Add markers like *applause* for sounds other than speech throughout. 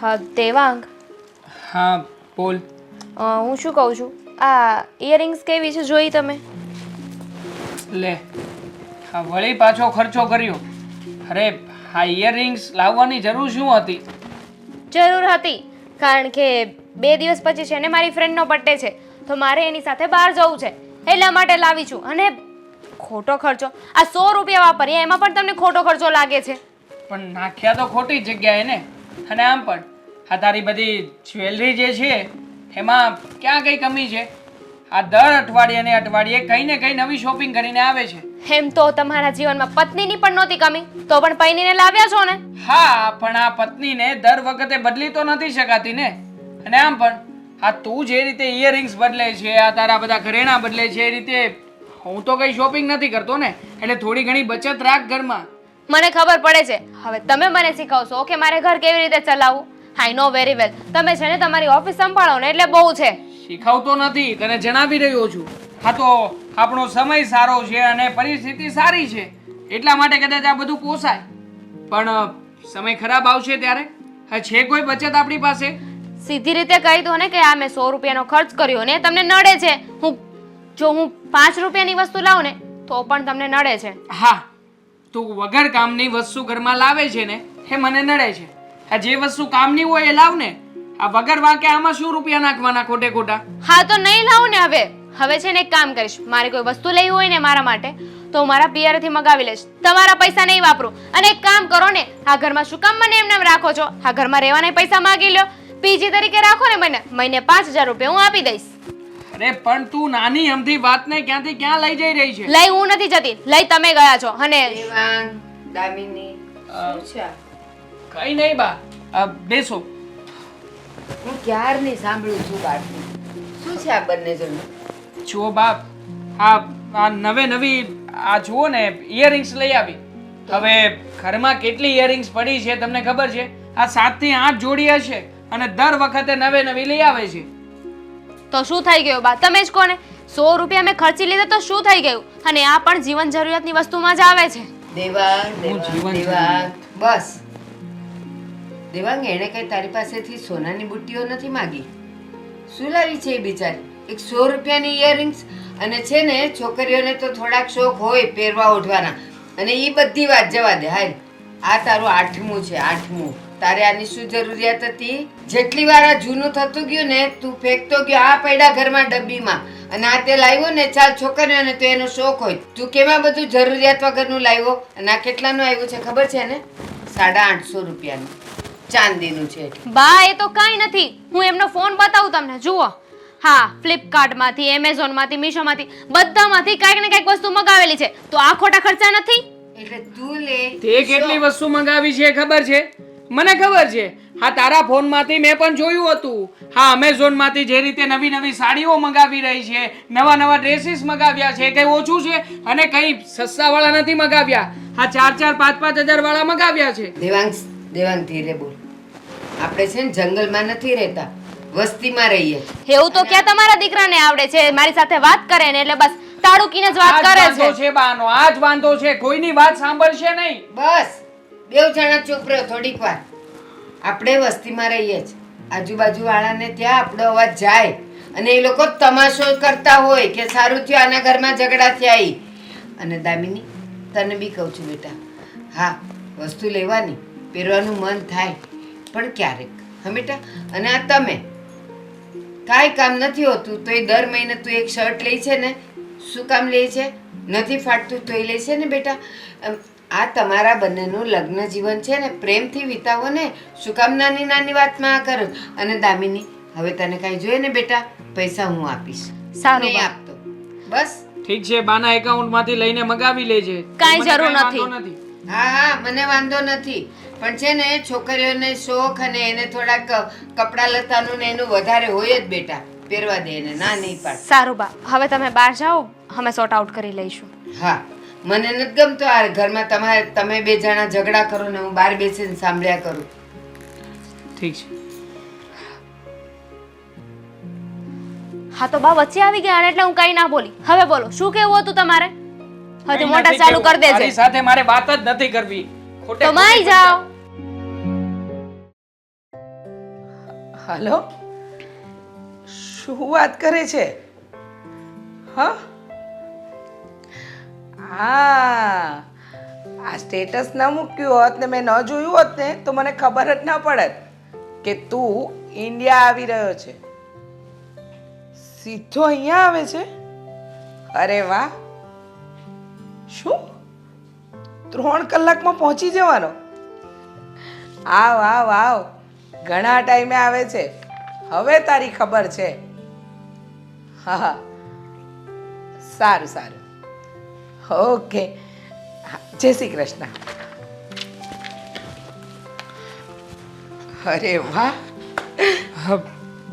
હા દેવાંગ. હા બોલ. હું શું કહું છું? આ ઇયરિંગ્સ કેવી છે જોઈ તમે? લે હા વળી પાછો ખર્ચો કર્યો. અરે આ ઇયરિંગ્સ લાવવાની જરૂર શું હતી? જરૂર હતી કારણ કે બે દિવસ પછી છે ને મારી ફ્રેન્ડનો બર્થડે છે. તો મારે એની સાથે બહાર જવું છે. એટલા માટે લાવી છું. અને ખોટો ખર્ચો. આ સો રૂપિયા વાપરીએ એમાં પણ તમને ખોટો ખર્ચો લાગે છે. પણ નાખ્યા તો ખોટી જગ્યાએ ને. અને આમ પણ. આ તારી બધી જ્વેલરી જે છે એમાં ક્યાં કઈ કમી છે? આ દર અઠવાડિયે ને અઠવાડિયે કઈ ને કંઈ નવી શોપિંગ કરીને આવે છે. એમ તો તમારા જીવનમાં પત્નીની પણ નહોતી કમી. તો પણ પૈનીને લાવ્યા છો ને? હા પણ આ પત્નીને દર વખતે બદલી તો નથી શકાતી ને. અને આમ પણ આ તું જે રીતે ઇયરિંગ્સ બદલે છે આ તારા બધા ઘરેણા બદલે છે એ રીતે હું તો કઈ શોપિંગ નથી કરતો ને. એટલે થોડી ઘણી બચત રાખ ઘરમાં. મને ખબર પડે છે. હવે તમે મને શીખવશો કે મારે ઘર કેવી રીતે ચલાવવું? આઈ નો વેરી વેલ તમે છે ને તમારી ઓફિસ સંભાળો ને એટલે બહુ છે. શીખવતો નથી તને જણાવી રહ્યો છું. હા તો આપણો સમય સારો છે અને પરિસ્થિતિ સારી છે. એટલા માટે કદાચ આ બધું પોસાય. પણ સમય ખરાબ આવશે ત્યારે? હા છે કોઈ બચત આપણી પાસે? સીધી રીતે કહી દો ને કે આ મેં સો રૂપિયાનો ખર્ચ કર્યો ને તમને નડે છે. હું જો હું પાંચ રૂપિયાની વસ્તુ લાવું ને તો પણ તમને નડે છે. હા તું વગર કામની વસ્તુ ઘરમાં લાવે છે ને એ મને નડે છે. આ જે વસ્તુ કામની હોય એ લાવ ને આ વગર વાંકે આમાં શું રૂપિયા નાખવાના ખોટે ખોટા? હા તો નહીં લાવું ને હવે. હવે છે ને એક કામ કરીશ. મારે કોઈ વસ્તુ લેવી હોય ને મારા માટે તો હું મારા પિયરથી મગાવી લઈશ. તમારા પૈસા નહીં વાપરું. અને એક કામ કરો ને આ ઘરમાં શું કામ મને એમને એમ રાખો છો? આ ઘરમાં રહેવાના પૈસા માગી લો પીજી તરીકે રાખો ને મને. મહિને પાંચ હજાર રૂપિયા હું આપી દઈશ. અરે પણ તું નાની અમથી વાતને ક્યાંથી ક્યાં લઈ જઈ રહી છે? લઈ હું નથી જતી. લઈ તમે ગયા છો. અને દેવાંગ દામિની શું છે? કઈ નહીં બા. આ બેસો. હું ક્યારની સાંભળું છું બાળકનું શું છે આ બંને જણનું? જુઓ બાપ આ આ નવે નવી આ જુઓ ને ઇયરિંગ્સ લઈ આવી. હવે ઘરમાં કેટલી ઇયરિંગ્સ પડી છે તમને ખબર છે? આ સાતથી આઠ જોડી હશે અને દર વખતે નવે નવી લઈ આવે છે. તો શું થઈ ગયું બા? તમે જ કોને? સો રૂપિયા મેં ખર્ચી લીધા તો શું થઈ ગયું? અને આ પણ જીવન જરૂરિયાતની વસ્તુમાં જ આવે છે. દેવા દેવા દેવા બસ. દેવાંગ, એણે કઈ તારી પાસેથી સોનાની બુટ્ટીઓ નથી માગી? શું લાવી છે એ બિચારી? એક સો રૂપિયાની ઇયરિંગ્સ અને છે ને, છોકરીઓને તો થોડાક શોખ હોય પહેરવા ઓઢવાના. અને એ બધી વાત જવા દે, હાલ. આ તારું આઠમું છે, આઠમું. તારે આની શું જરૂરિયાત હતી? જેટલી વાર આ જૂનું થતું ગયું ને, તું ફેંકતો ગયો આ પડ્યા ઘરમાં ડબ્બીમાં. અને આ તે લાવ્યો ને, ચાલ છોકરીઓને તો એનો શોખ હોય. તું કેમાં બધું જરૂરિયાત વગરનું લાવ્યો? અને આ કેટલાનું આવ્યું છે, ખબર છે ને સાડા આઠસો રૂપિયાનું. ચાંદીનું છે બા એ તો કાંઈ નથી. હું એમનો ફોન બતાવું તમને. જુઓ. હા ફ્લિપકાર્ટમાંથી એમેઝોનમાંથી મીશોમાંથી બધામાંથી કાંઈક ને કાંઈક વસ્તુ મગાવેલી છે. તો આ ખોટા ખર્ચા નથી? એટલે તું લે. તે કેટલી વસ્તુ મંગાવી છે ખબર છે? મને ખબર છે. હા તારા ફોનમાંથી મેં પણ જોયું હતું. હા અમેઝોનમાંથી જે રીતે નવી નવી સાડીઓ મંગાવી રહી છે નવા નવા ડ્રેસીસ મંગાવ્યા છે કઈ ઓછું છે? અને કઈ સસ્તા વાળા નથી મંગાવ્યા? હા ચાર ચાર પાંચ પાંચ હજાર વાળા મંગાવ્યા છે. દેવાંગ દેવાંગ ધીરે બોલ. આપણે છે ને જંગલમાં નથી રહેતા વસ્તીમાં રહીએ. એવું તો ક્યાં તમારા દીકરાને આવડે છે? મારી સાથે વાત કરે ને એટલે બસ તાળુકીને જ વાત જ કરે છે. છે બાનો આ જ વાંધો છે. કોઈની વાત સાંભળશે નહીં. બસ બેવ જણા ચૂપ રહ્યો થોડીક વાર. આપણે વસ્તીમાં રહીએ છીએ આજુબાજુ વાળાને ત્યાં આપણો અવાજ જાય. અને એ લોકો તમાશો કરતા હોય કે સારું થયું આના ઘરમાં ઝઘડા થયા અને દામિની તને બી કહું છું બેટા હા વસ્તુ લેવાની. પહેરવાનું મન થાય. પણ ક્યારેક હમેટા અને આ તમે. કાંઈ કામ નથી હોતું તો એ દર મહિને તું એક શર્ટ લે છે ને શું કામ લે છે? નથી ફાટતું તો એ લે છે ને બેટા? આ તમારા બંનેનું લગ્ન જીવન છે ને પ્રેમથી વિતાવો ને. શું કામ નાની નાની વાતમાં આ કરો? અને દામિની હવે તને કાંઈ જોઈએ ને બેટા? પૈસા હું આપીશ. સારું નહીં આપતો. બસ. ઠીક છે બાના એકાઉન્ટમાંથી લઈને મગાવી લેજે. કાંઈ જરૂર નથી. હા હા મને વાંધો નથી. પણ છે ને છોકરીઓને શોખ અને એને થોડાક કપડાં લતાનું ને એનું વધારે હોય જ બેટા. પહેરવા દે એને ના નહીં પાડ સારું બા હવે તમે બહાર જાઓ અમે સોર્ટ આઉટ કરી લઈશું. હા મને નથી ગમતો આ ઘરમાં તમારે તમે બે જણા ઝઘડા કરો ને હું બહાર બેસીને સાંભળ્યા કરું. ઠીક છે. હા તો બા વચ્ચે આવી ગયા એટલે હું કઈ ના બોલી. હવે બોલો શું કેવું હતું તમારે? હજી મોટા ચાલુ કરી દેજે. સાથે મારે વાત જ નથી કરવી. ખોટે તો માઈ જાઓ. હલો? શું વાત કરે છે? હા? આ સ્ટેટસ ન મૂક્યું હોત ને, મેં ન જોયું હોત ને, તો મને ખબર જ ન પડત કે તું ઇન્ડિયા આવી રહ્યો છે. સીધો અહીંયા આવે છે? અરે વાહ. શું? ત્રણ કલાકમાં પહોંચી જવાનો? આવ આવ આવ. ઘણા ટાઈમે આવે છે. હવે તારી ખબર છે. હા હા સારું સારું. ઓકે. જય શ્રી કૃષ્ણ. અરે વાહ.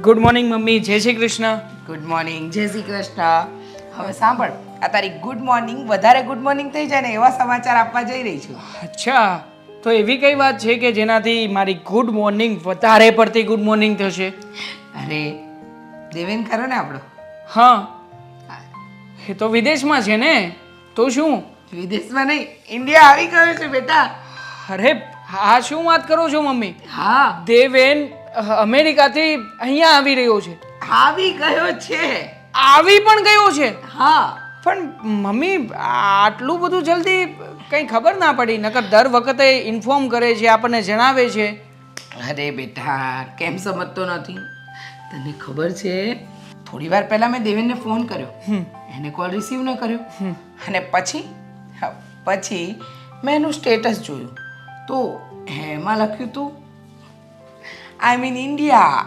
Good morning mummy. જય શ્રી કૃષ્ણ. Good morning. જય શ્રી કૃષ્ણ. હવે સાંભળ આ તારી ગુડ મોર્નિંગ વધારે ગુડ મોર્નિંગ થઈ જાય ને એવા સમાચાર આપવા જઈ રહી છું. અચ્છા. તો એવી કઈ વાત છે કે જેનાથી મારી ગુડ મોર્નિંગ વધારે પડતી ગુડ મોર્નિંગ થશે? અરે દેવેન ખરો ને આપણો? હા. એ તો વિદેશમાં છે ને? તો શું? વિદેશમાં નહીં ઇન્ડિયા આવી ગયો છે બેટા. અરે હા શું વાત કરો છો મમ્મી? હા. દેવેન અમેરિકાથી અહીંયા આવી રહ્યો છે. આવી ગયો છે. આવી પણ ગયો છે? હા. પણ મમ્મી આટલું બધું જલ્દી કંઈ ખબર ના પડી નકર દર વખતે ઇન્ફોર્મ કરે છે આપણને જણાવે છે. અરે બેટા કેમ સમજતો નથી? તને ખબર છે થોડી વાર પહેલાં મેં દેવેનને ફોન કર્યો. એને કોલ રિસીવ ન કર્યો. અને પછી પછી મેં એનું સ્ટેટસ જોયું. તો એમાં લખ્યું હતું આઈ મીન ઇન્ડિયા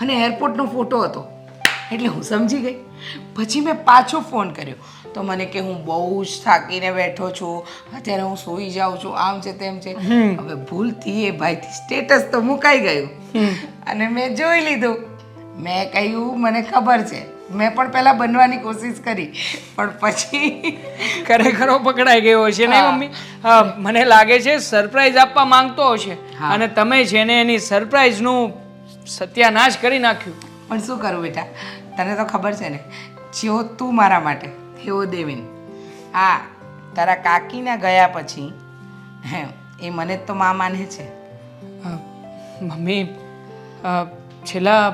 અને એરપોર્ટનો ફોટો હતો. એટલે હું સમજી ગઈ. પછી મેં પાછો ફોન કર્યો. તો મને કે હું બહુ જ થાકીને બેઠો છું અત્યારે હું સૂઈ જાઉં છું આમ છે તેમ છે. હવે ભૂલથી એ ભાઈથી સ્ટેટસ તો મુકાઈ ગયું. અને મેં જોઈ લીધું. મેં કહ્યું મને ખબર છે. મેં પણ પહેલાં બનવાની કોશિશ કરી પણ પછી ખરેખરો પકડાઈ ગયો છે ને મમ્મી? મને લાગે છે સરપ્રાઈઝ આપવા માંગતો હશે. અને તમે છે ને એની સરપ્રાઈઝનું સત્યાનાશ કરી નાખ્યું. પણ શું કરું બેટા? તને તો ખબર છે ને જો તું મારા માટે. એવો દેવીન. હા તારા કાકીના ગયા પછી હે એ મને જ તો મા માને છે. મમ્મી છેલ્લા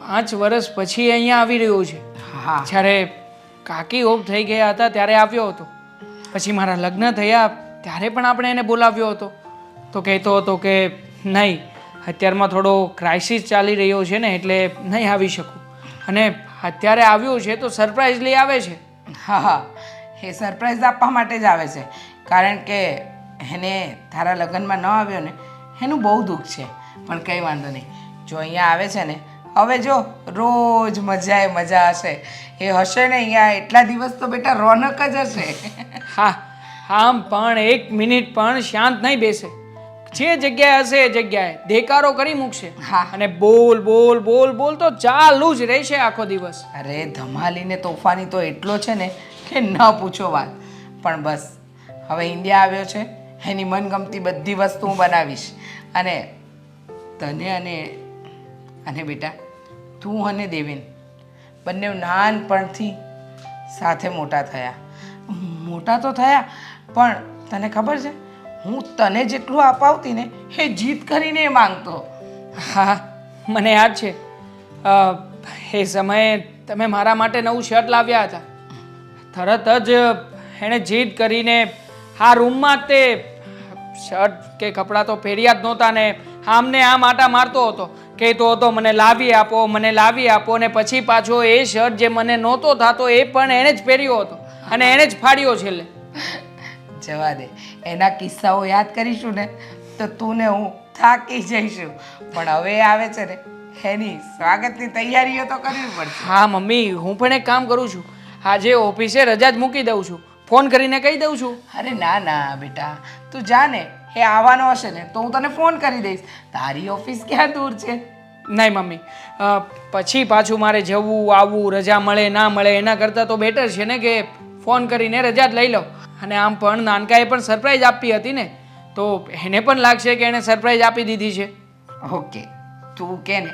પાંચ વર્ષ પછી અહીંયા આવી રહ્યો છે. હા. જ્યારે કાકી ઓફ થઈ ગયા હતા ત્યારે આવ્યો હતો. પછી મારા લગ્ન થયા ત્યારે પણ આપણે એને બોલાવ્યો હતો. તો કહેતો હતો કે નહીં અત્યારમાં થોડો ક્રાઇસિસ ચાલી રહ્યો છે ને એટલે નહીં આવી શકું. અને અત્યારે આવ્યો છે તો સરપ્રાઇઝલી આવે છે. હા હા. એ સરપ્રાઈઝ આપવા માટે જ આવે છે. કારણ કે એને તારા લગ્નમાં ન આવ્યો ને, એનું બહુ દુઃખ છે. પણ કંઈ વાંધો નહીં. જો અહીંયા આવે છે ને, હવે જો રોજ મજાએ મજા હશે. એ હશે ને અહીંયા એટલા દિવસ તો બેટા રોનક જ હશે. હા, આમ પણ એક મિનિટ પણ શાંત નહીં બેસે. જે જગ્યાએ હશે એ જગ્યાએ દેકારો કરી મૂકશે. અને બોલ બોલ બોલ બોલ તો ચાલુ જ રહેશે આખો દિવસ. અરે ધમાલીને તોફાની તો એટલો છે ને કે ન પૂછો વાત. પણ બસ હવે ઇન્ડિયા આવ્યો છે એની મનગમતી બધી વસ્તુ હું બનાવીશ. અને તને અને અને બેટા તું અને દેવીન બંને નાનપણથી સાથે મોટા થયા. મોટા તો થયા પણ તને ખબર છે હું તને જેટલું અપાવતી ને એ જીત કરીને માંગતો. હા મને યાદ છે. એ સમયે તમે મારા માટે નવું શર્ટ લાવ્યા હતા. તરત જ એણે જીદ કરીને આ રૂમમાં તે શર્ટ કે કપડાં તો પહેર્યા જ નહોતા ને આમને આમ આટા મારતો હતો. કહેતો હતો મને લાવી આપો મને લાવી આપો. ને પછી પાછો એ શર્ટ જે મને નહોતો થતો એ પણ એણે જ પહેર્યો હતો. અને એણે જ ફાડ્યો છેલ્લે. જવા દે. એના કિસ્સાઓ યાદ કરીશું ને તો તું ને હું થાકી જઈશું. પણ હવે આવે છે ને એની સ્વાગતની તૈયારીઓ તો કરવી પડશે. હા મમ્મી હું પણ એક કામ કરું છું. આજે ઓફિસે રજા જ મૂકી દઉં છું. ફોન કરીને કહી દઉં છું. અરે ના ના બેટા. તું જા ને એ આવવાનો હશે ને તો હું તને ફોન કરી દઈશ. તારી ઓફિસ ક્યાં દૂર છે? નહીં મમ્મી. પછી પાછું મારે જવું આવવું રજા મળે ના મળે એના કરતાં તો બેટર છે ને કે ફોન કરીને રજા જ લઈ લઉં. અને આમ પણ નાનકાએ પણ સરપ્રાઈઝ આપી હતી ને તો એને પણ લાગશે કે એણે સરપ્રાઈઝ આપી દીધી છે. ઓકે તું કે ને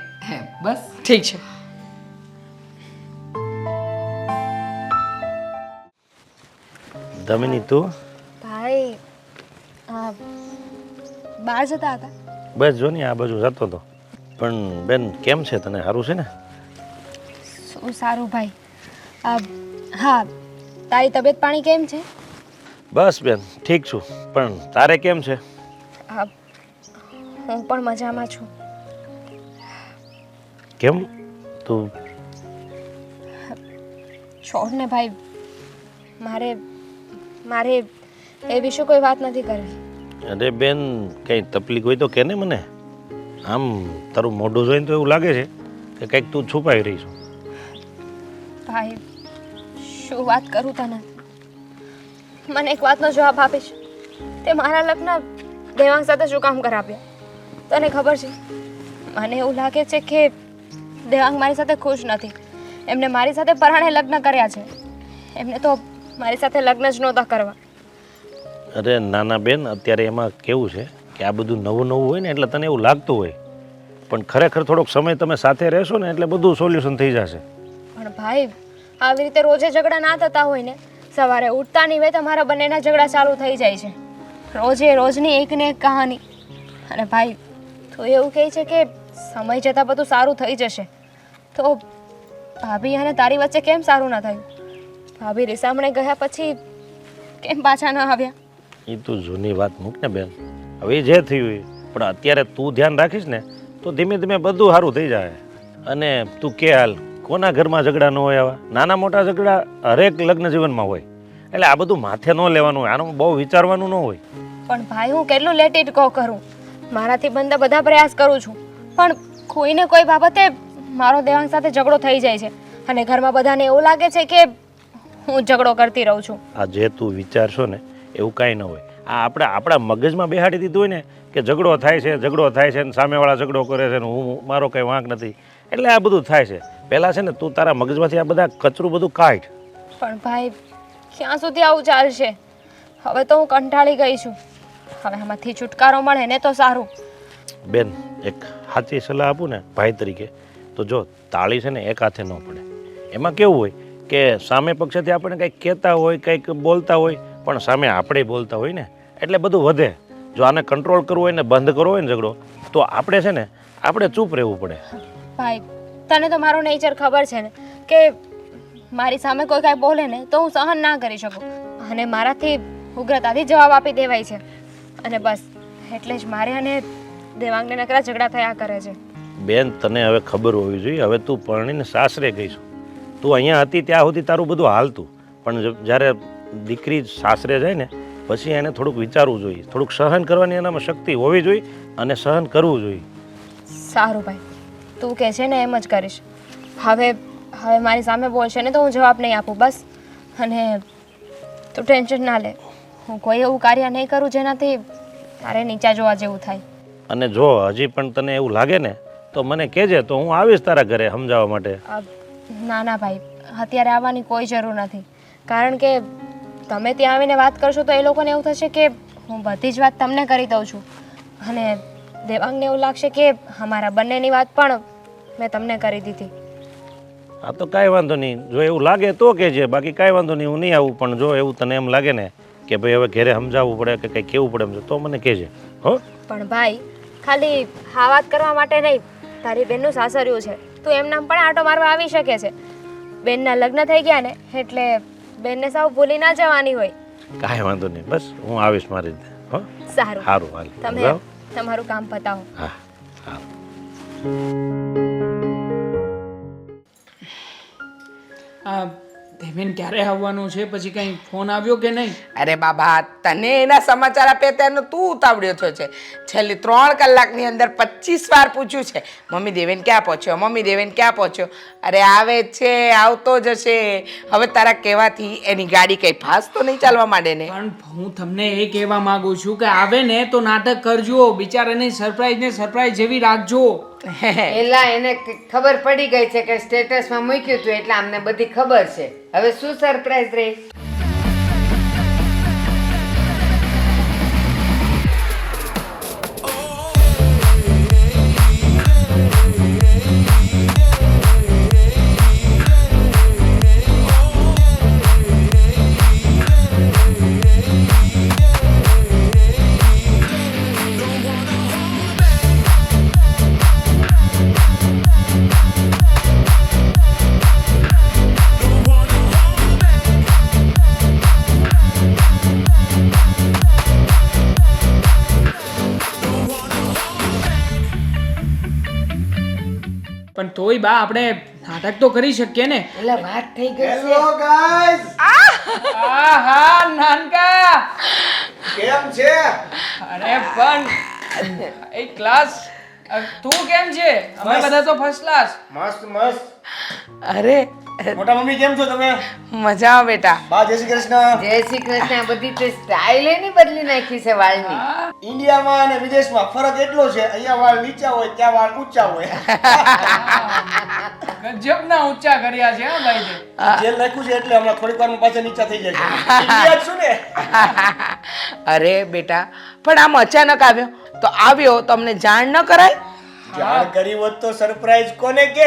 બસ. ઠીક છે. દમિની તું? ભાઈ આ બહાર જતા હતા. બસ જો ને આ બાજુ જતો હતો પણ બેન કેમ છે તને? સારું છે ને? શું સારું ભાઈ? આ હા તારી તબિયત પાણી કેમ છે? બસ બેન ઠીક છું. પણ તારે કેમ છે? હા હું પણ મજામાં છું. કેમ? તું છોડ ને ભાઈ મારે મારે એ વિશે કોઈ વાત નથી કરવી. અરે બેન કંઈ તકલીફ હોય તો કે ને મને? આમ તારું મોઢું જોઈને તો એવું લાગે છે કે કંઈક તું છુપાઈ રહી છું. ભાઈ શું વાત કરું તને? મને એક વાતનો જવાબ આપીશ. તે મારા લગ્ન દેવાંગ સાથે શું કામ કરાવ્યા? તને ખબર છે? મને એવું લાગે છે કે દેવાંગ મારી સાથે ખુશ નથી. એમને મારી સાથે પરાણે લગ્ન કર્યા છે. એમને તો મારી સાથે લગ્ન જ નહોતા કરવા. અરે નાના બેન અત્યારે એમાં કેવું છે કે આ બધું નવું નવું હોય ને એટલે તને એવું લાગતું હોય. પણ ખરેખર થોડોક સમય તમે સાથે રહેશો ને એટલે બધું સોલ્યુશન થઈ જશે. પણ ભાઈ આવી રીતે રોજે ઝઘડા ના થતા હોય ને સવારે ઉઠતા નહીં તો તમારા બંનેના ઝઘડા ચાલુ થઈ જાય છે. રોજે રોજની એક ને એક કહાની. અને ભાઈ, તો એવું કહે છે કે સમય જતાં બધું સારું થઈ જશે. તો ભાભી અને તારી વચ્ચે કેમ સારું ના થયું? ભાભી રિસામણે ગયા પછી કેમ પાછા ન આવ્યા? એ તું જૂની વાત મૂક ને બેન. હવે જે થયું એ પણ અત્યારે તું ધ્યાન રાખીશ ને, તો ધીમે ધીમે બધું સારું થઈ જાય. અને તું કે હાલ કોના ઘરમાં ઝઘડા ન હોય આવા? નાના મોટા ઝઘડા હરેક લગ્ન જીવનમાં હોય. એટલે આ બધું માથે ન લેવાનું હોય આનું બહુ વિચારવાનું ન હોય. પણ ભાઈ હું કેટલું લેટ ઇટ ગો કરું? મારાથી બનતા બધા પ્રયાસ કરું છું. પણ કોઈને કોઈ બાબતે મારો દેવાંગ સાથે ઝઘડો થઈ જાય છે. અને ઘરમાં બધાને એવું લાગે છે કે હું ઝઘડો કરતી રહું છું. આ જે તું વિચારશો ને એવું કાંઈ ન હોય. આ આપણે આપણા મગજમાં બેહાડી દીધું હોય ને કે ઝઘડો થાય છે ઝઘડો થાય છે ને સામેવાળા ઝઘડો કરે છે ને હું મારો કંઈ વાંક નથી. એટલે આ બધું થાય છે. પહેલાં છે ને તું તારા મગજમાંથી આ બધા કચરું બધું કાઢ. પણ ભાઈ ક્યાં સુધી આવું ચાલશે? હવે તો હું કંટાળી ગઈ છું. હવે આમાંથી છુટકારો મળે ને તો સારું. બેન એક સાચી સલાહ આપું ને ભાઈ તરીકે તો જો તાળી છે ને એક હાથે ન પડે. એમાં કેવું હોય કે સામે પક્ષેથી આપણે કંઈક કહેતા હોય કંઈક બોલતા હોય પણ સામે આપણે બોલતા હોય ને એટલે બધું વધે. જો આને કંટ્રોલ કરવું હોય ને બંધ કરવો હોય ને ઝઘડો તો આપણે છે ને આપણે ચૂપ રહેવું પડે. ભાઈ તને તો મારો નેચર ખબર છે ને કે મારી સામે કોઈ કાંઈ બોલે ને તો હું સહન ના કરી શકું. અને મારાથી ઉગ્રતાથી જવાબ આપી દેવાય છે. અને બસ એટલે જ મારે અને દેવાંગને નકરા ઝઘડા થયા કરે છે. બેન તને હવે ખબર હોવી જોઈએ હવે તું પરણીને સાસરે ગઈ છું. તું અહીંયા હતી ત્યાં સુધી તારું બધું હાલતું. પણ જ્યારે દીકરી સાસરે જાય ને પછી એને થોડુંક વિચારવું જોઈએ. થોડુંક સહન કરવાની એનામાં શક્તિ હોવી જોઈએ અને સહન કરવું જોઈએ. સારું ભાઈ. તું કહે છે ને એમ જ કરીશ. હવે હવે મારી સામે બોલશે ને તો હું જવાબ નહીં આપું બસ. અને તું ટેન્શન ના લે. હું કોઈ એવું કાર્ય નહીં કરું જેનાથી તારે નીચા જોવા જેવું થાય. અને જો હજી પણ તને એવું લાગે ને તો મને કહેજે તો હું આવીશ તારા ઘરે સમજાવવા માટે. ના ના ભાઈ અત્યારે આવવાની કોઈ જરૂર નથી. કારણ કે તમે ત્યાં આવીને વાત કરશો તો એ લોકોને એવું થશે કે હું બધી જ વાત તમને કરી દઉં છું. અને દેવાંગને એવું લાગશે કે અમારા બંનેની વાત પણ મેં તમને કરી દીધી. આ તો કાંઈ વાંધો નહીં. જો એવું લાગે તો કહેજે. બાકી કાંઈ વાંધો નહીં હું નહીં આવું પણ જો એવું તને એમ લાગે ને કે ભાઈ હવે ઘરે સમજાવવું પડે કે કંઈ કેવું પડે એમ છે, તો મને કહેજે. હો? પણ ભાઈ ખાલી હા વાત કરવા માટે નહીં. તારી બેનનું સાસરિયું છે. તું એમનામ પણ આટો મારવા આવી શકે છે. બેનના લગ્ન થઈ ગયા ને એટલે બેનને સાવ ભૂલી ના જવાની હોય. કાંઈ વાંધો નહીં. બસ હું આવીશ મારી રીતે. હો? સારું. સારું હાલ. તમે. તમારું કામ પતાવો. હા હા. આ દેવેન ક્યારે આવવાનું છે? પછી કંઈ ફોન આવ્યો કે નહીં? અરે બાબા તને એના સમાચાર આપે તેનો તું ઉતાવળ્યો થયો છે. છેલ્લી ત્રણ કલાકની અંદર પચીસ વાર પૂછ્યું છે. મમ્મી દેવેન ક્યાં પહોંચ્યો? મમ્મી દેવેન ક્યાં પહોંચ્યો? અરે આવે છે આવતો જ હશે. હવે તારા કહેવાથી એની ગાડી કંઈ ફાસ્ટ તો નહીં ચાલવા માંડે ને? પણ હું તમને એ કહેવા માંગુ છું કે આવે ને તો નાટક કરજો. બિચારાને સરપ્રાઈઝ ને સરપ્રાઈઝ જેવી રાખજો. *laughs* એલા એને ખબર પડી ગઈ છે કે સ્ટેટસમાં મૂક્યું હતું એટલે અમને બધી ખબર છે. હવે શું સરપ્રાઈઝ રહી તોય બા આપણે નાટક તો કરી શકીએ ને. એટલે વાત થઈ ગઈ છે. હેલો ગાઈસ આ હા નાનકા. કેમ છે? અરે પણ એ ક્લાસ તું કેમ છે? અમે બધા તો ફર્સ્ટ ક્લાસ મસ્ત મસ્ત. અરે મોટા મમ્મી કેમ છો તમે? મજામાં બેટા. બા જય શ્રી કૃષ્ણ. જય શ્રી કૃષ્ણ. આ બધી તે સ્ટાઇલ એની બદલી નાખી છે વાળની. ઇન્ડિયામાં અને વિદેશમાં ફરક એટલો છે અહીંયા વાળ નીચા હોય ત્યાં વાળ ઊંચા હોય. *laughs* ગજબના ઊંચા કર્યા છે હા ભાઈ જે લખ્યું છે એટલે હમણાં થોડીક વારમાં પાછા નીચા થઈ જાય *laughs* ઇન્ડિયા છું ને? અરે બેટા પણ આમ અચાનક આવ્યો તો આવ્યો તમને જાણ ન કરાય? જાણ કરી હોત તો સરપ્રાઈઝ કોને કે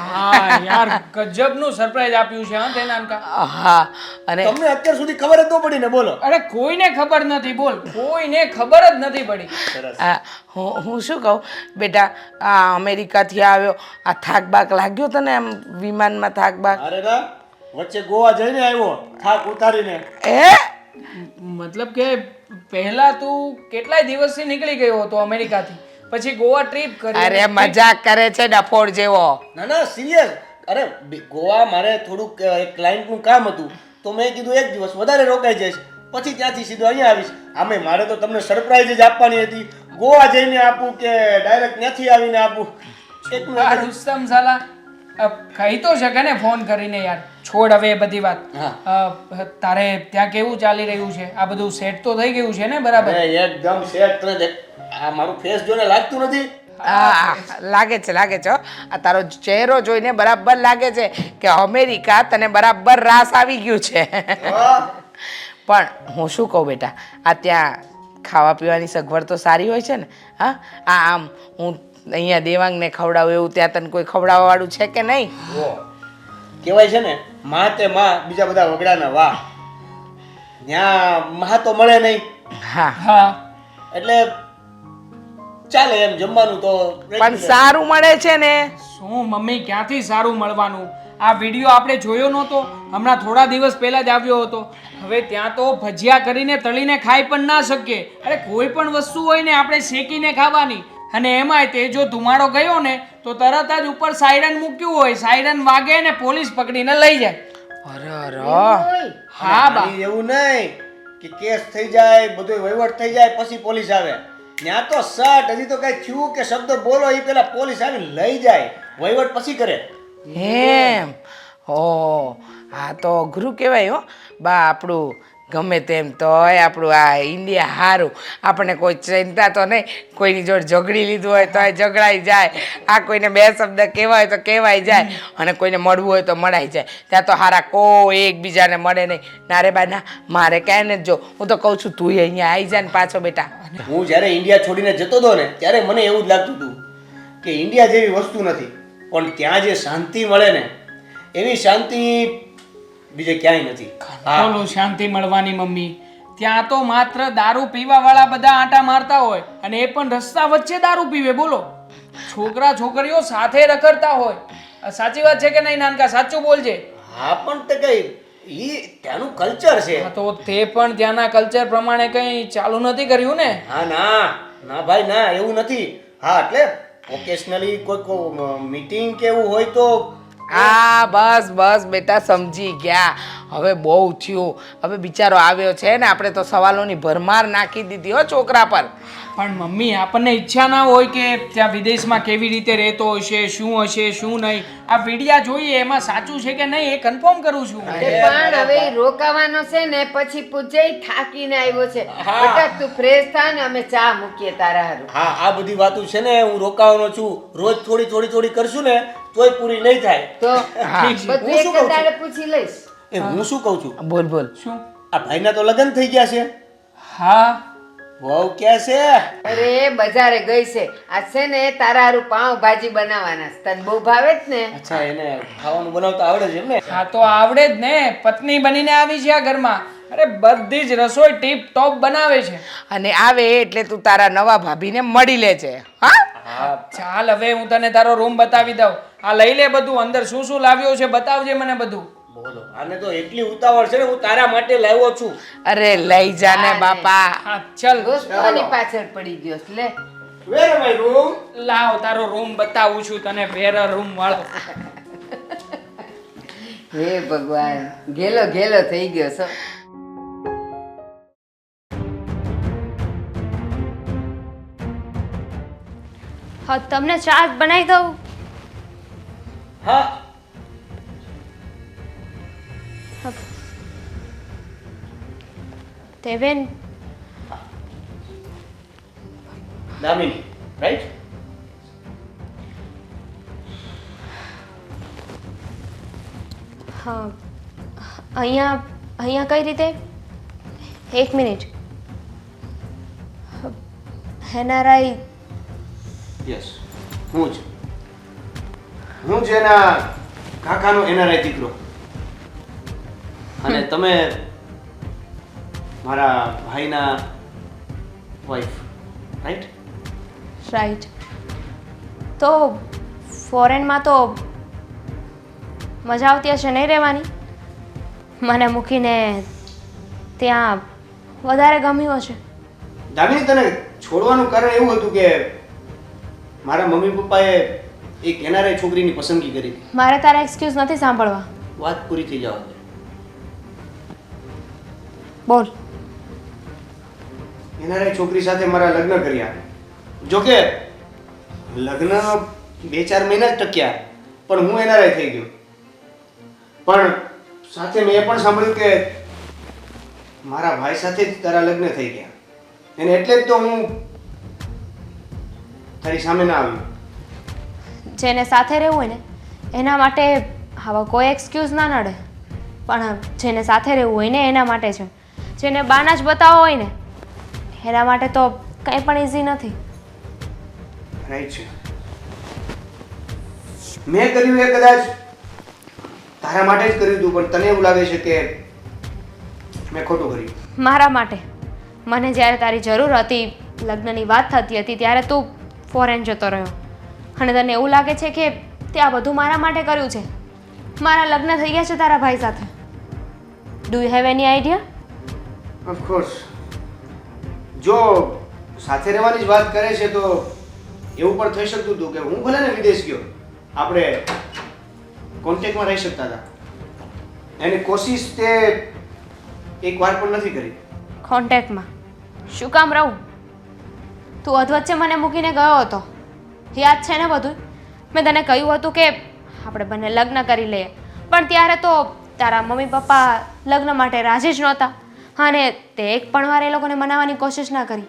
હા યાર ગજબનું સરપ્રાઈઝ આપ્યું છે હા તેના અંકા હા અને તમને અત્યાર સુધી ખબર જ ન પડી ને બોલો. અરે કોઈને ખબર નથી બોલ. કોઈને ખબર જ નથી પડી. સરસ. હું હું શું કહું? બેટા આ અમેરિકાથી આવ્યો આ થાક બાક લાગ્યો તને એમ વિમાનમાં થાક બાક અરે ના વચ્ચે ગોવા જઈને આવ્યો થાક ઉતારીને. એ મતલબ કે પહેલા તું કેટલાય દિવસથી નીકળી ગયો હતો અમેરિકાથી? પછી ગોવા ટ્રીપ કરી અરે મજાક કરે છે ડફોડ જેવો. ના ના સિરિયસ અરે બી- ગોવા મારે થોડુંક ક્લાયન્ટનું કામ હતું. તો મેં કીધું એક દિવસ વધારે રોકાઈ જઈશ. પછી ત્યાંથી સીધો અહીંયા આવીશ. આમે મારે તો તમને સરપ્રાઈઝ જ આપવાની હતી. ગોવા જઈને આપું કે ડાયરેક્ટ ત્યાંથી આવીને આપું. એટલું આ રુસ્તમ સાલા કહી તો શકે ને ફોન કરીને યાર. છોડ હવે એ બધી વાત. તારે ત્યાં કેવું ચાલી રહ્યું છે? આ બધું સેટ તો થઈ ગયું છે ને બરાબર? એકદમ સેટ આ મારું ફેસ જોને લાગતું નથી. હા લાગે છે લાગે છે હો. આ તારો ચહેરો જોઈને બરાબર લાગે છે કે અમેરિકા તને બરાબર રાસ આવી ગયું છે. પણ હું શું કહું બેટા આ ત્યાં ખાવા પીવાની સગવડ તો સારી હોય છે ને? હા? આ આમ હું અહીંયા દેવાંગને ખવડાવું એવું ત્યાં તને કોઈ ખવડાવવા વાળું છે કે નહીં? કહેવાય છે ને માં તે માં બીજા બધા વગડાના વાહ. ત્યાં માં તો મળે નહીં. હા. હા. એટલે ચાલે એમ જમવાનું તો પણ સારું મળે છે ને? શું મમ્મી ક્યાંથી સારું મળવાનું? આ વીડિયો આપણે જોયો નહોતો હમણાં થોડા દિવસ પહેલા જ આવ્યો હતો. હવે ત્યાં તો ભજીયા કરીને તળીને ખાઈ પણ ના શકીએ. અરે કોઈ પણ વસ્તુ હોય ને આપણે શેકીને ખાવાની. અને એમાંય તે જો ધુમાડો ગયો ને તો તરત જ ઉપર સાયરન મૂક્યું હોય. સાયરન વાગે ને પોલીસ પકડીને લઈ જાય. અરે અરે. હા બા. એવું નહીં કે કેસ થઈ જાય બધું વહીવટ થઈ જાય પછી પોલીસ આવે. ત્યાં તો સટ, હજી તો કઈ થયું કે શબ્દ બોલો એ પેલા પોલીસ આવીને લઈ જાય, વહીવટ પછી કરે. એમ? હો આ તો અઘરું કહેવાય હો. બા, આપણું ગમે તેમ તોય આપણું આ ઇન્ડિયા સારું આપણને કોઈ ચિંતા તો નહીં. કોઈની જોડે ઝઘડી લીધું હોય તોય ઝઘડાઈ જાય. આ કોઈને બે શબ્દ કહેવાય હોય તો કહેવાય જાય. અને કોઈને મળવું હોય તો મળાઈ જાય. ત્યાં તો હારા કોઈ એકબીજાને મળે નહીં. ના રે બા ના મારે ક્યાંય નથી જો. હું તો કહું છું તું અહીંયા આવી જાય ને પાછો બેટા. હું જ્યારે ઇન્ડિયા છોડીને જતો હતો ને ત્યારે મને એવું જ લાગતું હતું કે ઇન્ડિયા જેવી વસ્તુ નથી. પણ ત્યાં જે શાંતિ મળે ને એવી શાંતિ બીજે ક્યાંય નથી. બોલો શાંતિ મળવાની મમ્મી. ત્યાં તો માત્ર દારૂ પીવા વાળા બધા આંટા મારતા હોય અને એ પણ રસ્તા વચ્ચે દારૂ પીવે બોલો. છોકરા છોકરીઓ સાથે રખડતા હોય. સાચી વાત છે કે નહીં નાનકા? સાચું બોલજે. હા પણ તે કઈ ઈ ત્યાંનું કલ્ચર છે. તો તે પણ ત્યાંના કલ્ચર પ્રમાણે કંઈ ચાલુ નથી કર્યું ને? હા ના. ના ભાઈ ના એવું નથી. હા એટલે ઓકેશનલી કોઈ મીટિંગ કે એવું હોય તો હા બસ બસ બેટા સમજી ગયા. હવે બહુ થયું. હવે બિચારો આવ્યો છે ને આપણે તો સવાલોની ભરમાર નાખી દીધી હો છોકરા પર. પણ મમ્મી આપણને ઈચ્છા ના હોય કે ત્યાં વિદેશમાં કેવી રીતે રહેતો હશે શું હશે શું નહીં. આ વિડિયા જોઈએ એમાં સાચું છે કે નહીં એ કન્ફર્મ કરું છું. પણ હવે રોકાવાનો છે ને પછી પૂજય થાકીને આવ્યો છે. બેટા તું ફ્રેશ થા ને અમે ચા મૂકીએ તારા હારું. હા આ બધી વાતો છે ને હું રોકાવાનો છું. રોજ થોડી થોડી થોડી કરશું ને તોય પૂરી નહીં થાય. તો બધું હું એક શું કહું છું? દાડે પૂછી લઈશ. એ હું શું કહું છું? બોલ બોલ. શું? આ ભાઈના તો લગ્ન થઈ ગયા છે. હા. વહુ કે છે? અરે બજારે ગઈ છે. આ છે ને તારા હારું પાઉં ભાજી બનાવવાના છે. તને બહુ ભાવે જ ને? અચ્છા એને ખાવાનું બનાવતા આવડે છે એમ ને? હા તો આવડે જ ને. પત્ની બનીને આવી છે આ ઘરમાં. અરે બધી જ રસોઈ ટીપ ટોપ બનાવે છે. અને આવે એટલે તું તારા નવા ભાભીને મળી લેજે છે હા ચાલ હવે હું તને તારો રૂમ બતાવી દઉં. આ લઈ લે બધું અંદર શું શું લાવ્યો છે બતાવજે મને બધું. બોલો આને તો એટલી ઉતાવળ છે ને હું તારા માટે લાવ્યો છું. અરે લઈ જાને બાપા. હા ચલ. દોસ્તોની પાછળ પડી ગયો લે. વેર માય રૂમ લાવ તારો રૂમ બતાવું છું તને વેર રૂમ વાળો. *laughs* હે ભગવાન ગેલો ગેલો થઈ ગયો છો. હા તમને ચા બનાવી દઉં? હા દેવેન દામિની રાઈટ હા અહીંયા અહીંયા કઈ રીતે એક મિનિટ એનઆરઆઈ યસ હું જ હું છે એના કાકાનો એનઆરઆઈ દીકરો. અને તમે મારા ભાઈના વાઈફ રાઈટ રાઈટ તો ફોરેનમાં તો મજા આવતી હશે નહીં રહેવાની? મને મૂકીને ત્યાં વધારે ગમ્યું હશે. દામિની તને છોડવાનું કારણ એવું હતું કે મારા મમ્મી પપ્પાએ એક કેનારે છોકરીની પસંદગી કરી. મારે તારા એક્સક્યુઝ નથી સાંભળવા. વાત પૂરી થઈ જવા દે. બોલ. કેનારે છોકરી સાથે મારા લગ્ન કર્યા. જોકે લગ્ન બે ચાર મહિના જ ટક્યા પણ હું એનારે થઈ ગયો. પણ સાથે મેં એ પણ સાંભળ્યું કે મારા ભાઈ સાથે જ તારા લગ્ન થઈ ગયા. એને એટલે જ તો હું તારી સામે ના આવ્યો. જેને સાથે રહેવું હોય ને એના માટે આવા કોઈ એક્સક્યુઝ ના નડે. પણ જેને સાથે રહેવું હોય ને એના માટે છે. જેને બાના જ બતાવો હોય ને એના માટે તો કંઈ પણ ઇઝી નથી. રાઈટ છે. મેં કર્યું એ કદાચ. તારા માટે જ કર્યું હતું પણ તને એવું લાગે છે કે મેં ખોટું કર્યું. મારા માટે. મને જ્યારે તારી જરૂર હતી લગ્નની વાત થતી હતી ત્યારે તું ફોરેન જતો રહ્યો. અને તને એવું લાગે છે કે તે આ બધું મારા માટે કર્યું છે? મારા લગ્ન થઈ ગયા છે તારા ભાઈ સાથે. Do you have any idea of course જો સાથે રહેવાની જ વાત કરે છે તો એવું પણ થઈ શકતું હતું કે હું ભલે ને વિદેશ ગયો આપણે કોન્ટેક્ટમાં રહી શકતા હતા. એની કોશિશ તે એક વાર પણ નથી કરી. કોન્ટેક્ટમાં શું કામ રહું? તું અધવચ્ચે મને મૂકીને ગયો હતો. યાદ છે ને બધું મેં તને કહ્યું હતું કે આપણે બંને લગ્ન કરી લઈએ. પણ ત્યારે તો તારા મમ્મી પપ્પા લગ્ન માટે રાજી જ નહોતા. અને તે એક પણ વાર એ લોકોને મનાવવાની કોશિશ ના કરી.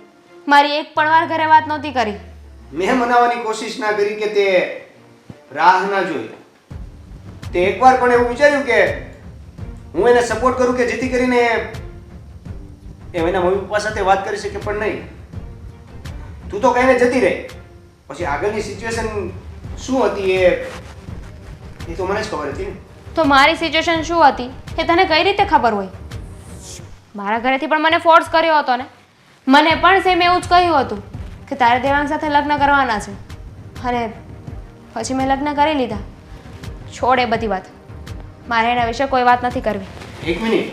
મારી એક પણ વાર ઘરે વાત નહોતી કરી. મેં મનાવવાની કોશિશ ના કરી કે તે રાહ ના જોઈ. તે એકવાર પણ એવું વિચાર્યું કે હું એને સપોર્ટ કરું કે જેથી કરીને એ એના મમ્મી પપ્પા સાથે વાત કરી શકે પણ નહીં. તું તો કહીને જતી રહી. પછી આગળની સિચ્યુએશન શું હતી એ એ તો મને જ ખબર હતી ને. તો મારી સિચ્યુએશન શું હતી? એ તને કઈ રીતે ખબર હોય? મારા ઘરેથી પણ મને ફોર્સ કર્યો હતો ને. મને પણ સેમ એવું જ કહ્યું હતું કે તારે દેવાંગ સાથે લગ્ન કરવાના છે. અને પછી મેં લગ્ન કરી લીધા. છોડ એ બધી વાત. મારે એના વિશે કોઈ વાત નથી કરવી. એક મિનિટ.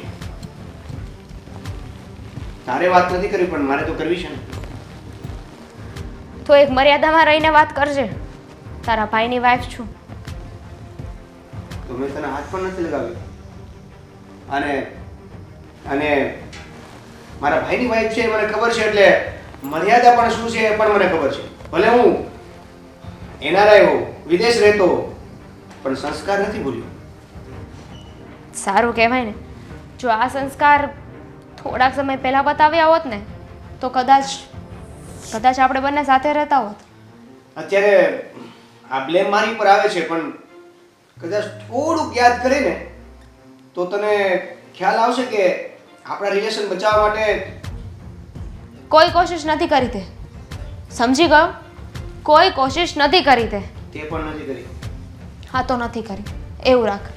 તારે વાત નથી કરવી પણ મારે તો કરવી છે ને. તો એક મર્યાદામાં રહીને વાત કરજે. તારા ભાઈની વાઈફ છું. તો મેં તને હાથ પણ નથી લગાવ્યો. અને અને મારા ભાઈની વાઈફ છે મને ખબર છે એટલે મર્યાદા પણ શું છે એ પણ મને ખબર છે. ભલે હું એનઆરઆઈ હોઉં વિદેશ રહેતો પણ સંસ્કાર નથી ભૂલ્યો. સારું કહેવાય ને. જો આ સંસ્કાર થોડાક સમય પહેલાં બતાવ્યા હોત ને તો કદાચ કદાચ આપણે બંને સાથે રહેતા હોત. અત્યારે આ બ્લેમ મારી પર આવે છે પણ કદાચ થોડુંક યાદ કરીને તો તને ખ્યાલ આવશે કે આપણા રિલેશન બચાવવા માટે કોઈ કોશિશ નથી કરી તે. સમજી ગયો? કોઈ કોશિશ નથી કરી તે. તે પણ નથી કરી. હા તો નથી કરી. એવું રાખ.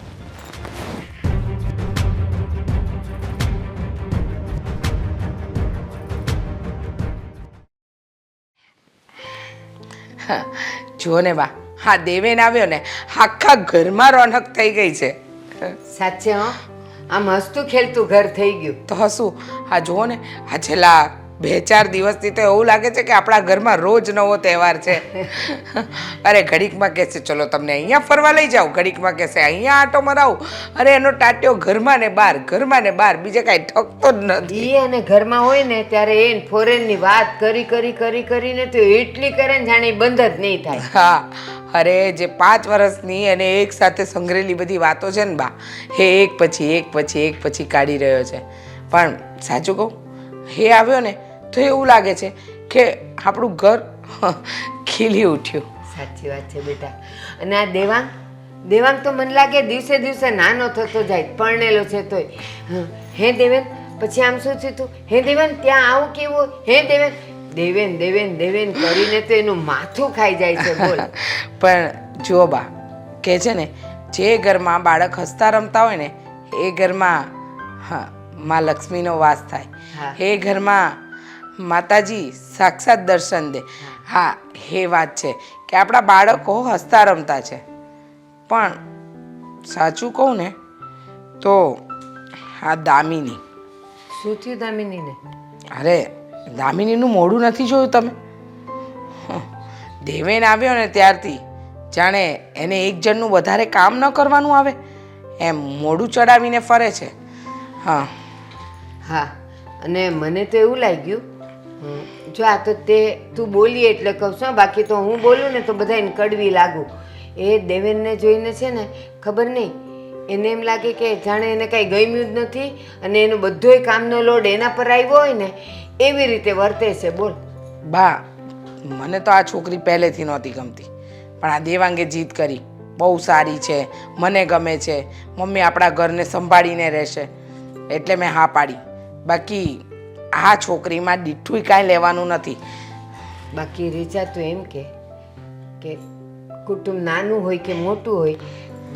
*laughs* જુઓ ને બા હા દેવેન આવ્યો ને આખા ઘરમાં રોનક થઈ ગઈ છે. સાચે હો આમ હસતું ખેલતું ઘર થઈ ગયું. તો હસું. હા જુઓ ને આ છેલ્લા બે ચાર દિવસથી તો એવું લાગે છે કે આપણા ઘરમાં રોજ નવો તહેવાર છે. અરે ઘડીકમાં કહેશે ચલો તમને અહીંયા ફરવા લઈ જાઓ. ઘડીકમાં કહેશે અહીંયા આટો મરાવું. અરે એનો ટાટ્યો ઘરમાં ને બહાર ઘરમાં ને બહાર બીજે કાંઈ ઠકતો જ નથી. ઈ અને ઘરમાં હોય ને ત્યારે એ ફોરેનની વાત કરી કરી કરી કરીને તો એટલી કરે ને જાણે બંધ જ નહીં થાય. હા અરે જે પાંચ વર્ષની અને એક સાથે સંગ્રેલી બધી વાતો છે ને બા એ એક પછી એક પછી એક પછી કાઢી રહ્યો છે. પણ સાચું કહું હે આવ્યો ને તો એવું લાગે છે કે આપણું ઘર ખીલી ઉઠ્યું. સાચી વાત છે બેટા. અને આ દેવાંગ દેવાંગ તો મને લાગે દિવસે દિવસે નાનો થતો જાય પરણેલો છે તોય. હે. દેવેન પછી આમ શું થયું તું? હે દેવેન ત્યાં આવું કેવું હે દેવેન? દેવેન દેવેન દેવેન કરીને તો એનું માથું ખાઈ જાય છે બોલ. *laughs* પણ જુઓ બા કે છે ને જે ઘરમાં બાળક હસતા રમતા હોય ને એ ઘરમાં હા માં લક્ષ્મીનો વાસ થાય. એ ઘરમાં માતાજી સાક્ષાત દર્શન દે. હા એ વાત છે કે આપણા બાળકો હસતા રમતા છે. પણ સાચું કહું ને તો આ દામિની. શું થયું દામિનીને? અરે દામિનીનું મોઢું નથી જોયું તમે. દેવેન આવ્યો ને ત્યારથી જાણે એને એક જણનું વધારે કામ ન કરવાનું આવે. એમ મોઢું ચડાવીને ફરે છે. હા. હા અને મને તો એવું લાગ્યું જો આ તો તે તું બોલી એટલે કહું છું બાકી તો હું બોલું ને તો બધાને કડવી લાગુ. એ દેવેનને જોઈને છે ને ખબર નહીં, એને એમ લાગે કે જાણે એને કાંઈ ગમ્યું જ નથી અને એનું બધોય કામનો લોડ એના પર આવ્યો હોય ને, એવી રીતે વર્તે છે, બોલ. બા, મને તો આ છોકરી પહેલેથી નહોતી ગમતી, પણ આ દેવાંગે જીત કરી. બહુ સારી છે, મને ગમે છે. મમ્મી આપણા ઘરને સંભાળીને રહેશે, એટલે મેં હા પાડી. બાકી આ છોકરીમાં દીઠું કાંઈ લેવાનું નથી. બાકી રીચા તો એમ કે કે કુટુંબ નાનું હોય કે મોટું હોય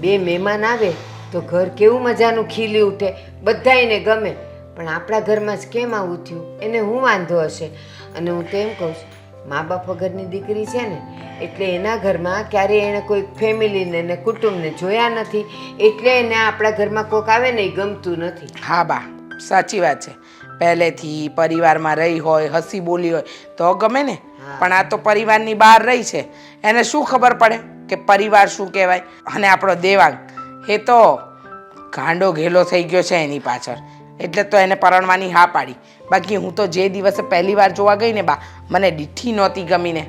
બે મહેમાન આવે તો ઘર કેવું મજાનું ખીલી ઉઠે બધાયને ગમે. પણ આપણા ઘરમાં જ કેમ આવું થયું? એને હું વાંધો હશે? અને હું તો એમ કહું છું મા બાપ વગરની દીકરી છે ને એટલે એના ઘરમાં ક્યારેય એણે કોઈ ફેમિલીને ને કુટુંબને જોયા નથી એટલે એને આપણા ઘરમાં કોક આવે ને એ ગમતું નથી. હા બા સાચી વાત છે. પહેલેથી પરિવારમાં રહી હોય હસી બોલી હોય તો ગમે ને. પણ આ તો પરિવારની બહાર રહી છે. એને શું ખબર પડે કે પરિવાર શું કહેવાય? અને આપણો દેવાંગ એ તો ગાંડો ઘેલો થઈ ગયો છે એની પાછળ. એટલે તો એને પરણવાની હા પાડી. બાકી હું તો જે દિવસે પહેલી વાર જોવા ગઈ ને બા મને ડીઠી નહોતી ગમીને.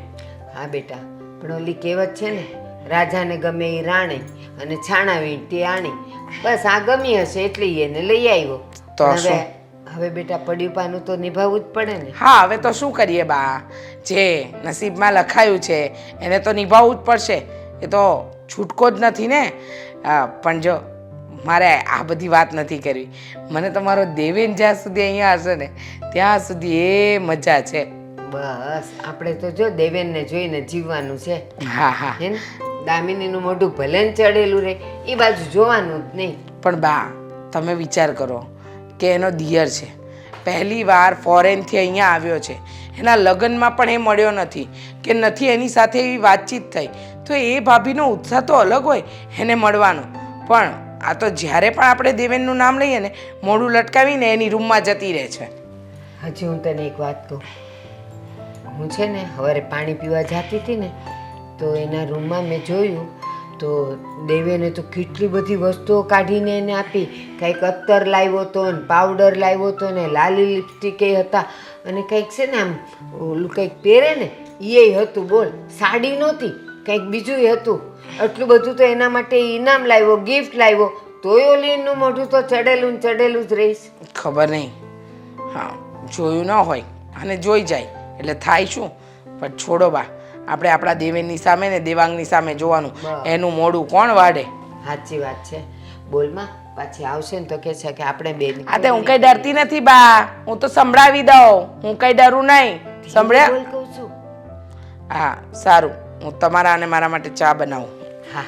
હા બેટા પણ ઓલી કહેવત છે ને રાજાને ગમે એ રાણે અને છાણા વીંટી આણી. બસ આ ગમી હશે એટલે એને લઈ આવ્યો. તો શું? હવે હવે બેટા પડ્યું પાનું તો નિભાવવું જ પડે ને. હા હવે તો શું કરીએ બા? જે નસીબમાં લખાયું છે એને તો નિભાવવું જ પડશે. એ તો છૂટકો જ નથી ને? પણ જો મારે આ બધી વાત નથી કરવી. મને તમારો દેવેન જ્યાં સુધી અહીંયા હશે ને ત્યાં સુધી એ મજા છે. બસ આપણે તો જો દેવેનને જોઈને જીવવાનું છે. હા હા. દામિનીનું મોઢું ભલે ચડેલું રહે એ બાજુ જોવાનું જ નહીં. પણ બા તમે વિચાર કરો. કે એનો દિયર છે. પહેલી વાર ફોરેનથી અહીંયા આવ્યો છે. એના લગ્નમાં પણ એ મળ્યો નથી કે નથી એની સાથે એવી વાતચીત થઈ. તો એ ભાભીનો ઉત્સાહ તો અલગ હોય, એને મળવાનો. પણ આ તો જ્યારે પણ આપણે દેવેનનું નામ લઈએ ને, મોઢું લટકાવીને એની રૂમમાં જતી રહે છે. હજી હું તને એક વાત કહું. હું છે ને હવે પાણી પીવા જતી હતી ને, તો એના રૂમમાં મેં જોયું તો દેવેને તો કેટલી બધી વસ્તુઓ કાઢીને એને આપી. કંઈક અત્તર લાવ્યો હતો ને પાવડર લાવ્યો હતો ને લાલી લિપસ્ટિક હતા. અને કંઈક છે ને આમ, ઓલું કંઈક પહેરે ને એ હતું બોલ. સાડી નહોતી, કંઈક બીજું હતું. એટલું બધું તો એના માટે ઇનામ લાવ્યો ગિફ્ટ લાવ્યો. તોય ઓલીનું મોઢું તો ચડેલું ને ચડેલું જ રહીશ. ખબર નહીં. હા, જોયું ન હોય, અને જોઈ જાય. એટલે થાય શું? પણ છોડો બા. આપણે આપણા દેવેનની સામે ને દેવાંગની સામે જોવાનું. એનું મોઢું કોણ વાડે? સાચી વાત છે. બોલમાં પાછી આવશે ને તો કે છે કે આપણે બે આ તે હું કઈ ડરતી નથી બા. હું તો સંભળાવી દઉં. હું કઈ ડરું નહીં. સંભળ્યા? કહું છું. હા સારું. હું તમારા અને મારા માટે ચા બનાવું. હા.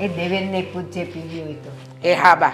એ દેવેનને પૂછજે પીવી હોય તો. એ હા બા.